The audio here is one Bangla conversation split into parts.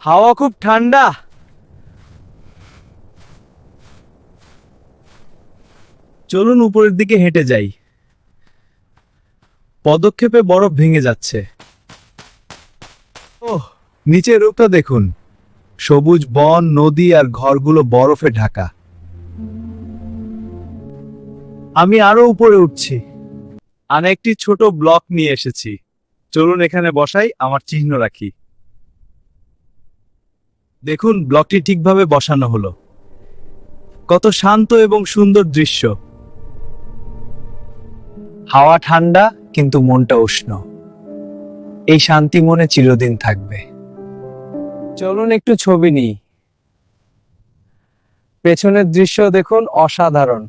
হাওয়া খুব ঠান্ডা। চলুন উপরের দিকে হেঁটে যাই। পদক্ষেপে বরফ ভেঙে যাচ্ছে। ওহ, নিচের রূপটা দেখুন। সবুজ বন, নদী আর ঘরগুলো বরফে ঢাকা। আমি আরও উপরে উঠছি। আর একটি ছোট ব্লক নিয়ে এসেছি। চলুন এখানে বসাই, আমার চিহ্ন রাখি। দেখুন, ব্লকটি ঠিকভাবে বসানো হলো। কত শান্ত এবং সুন্দর দৃশ্য। হাওয়া ঠান্ডা, কিন্তু মনটা উষ্ণ। এই শান্তি মনে চিরদিন থাকবে। চলুন একটু ছবি নিই। পেছনের দৃশ্য দেখুন অসাধারণ।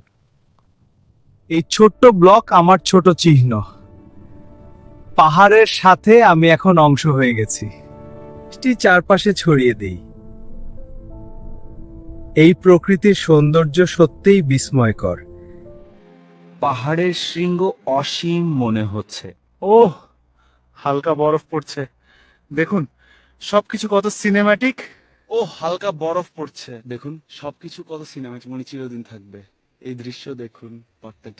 এই ছোট্ট ব্লক আমার ছোট চিহ্ন। পাহাড়ের সাথে আমি এখন অংশ হয়ে গেছি। চারপাশে ছড়িয়ে দেই। এই প্রকৃতির সৌন্দর্য সত্যিই বিস্ময়কর। পাহাড়ের শৃঙ্গ অসীম মনে হচ্ছে। ও হালকা বরফ পড়ছে। দেখুন সবকিছু কত সিনেম্যাটিক ও হালকা বরফ পড়ছে। দেখুন সবকিছু কত সিনেমাটিক মানে চিরদিন থাকবে। এই দৃশ্য দেখুন প্রত্যেকটা।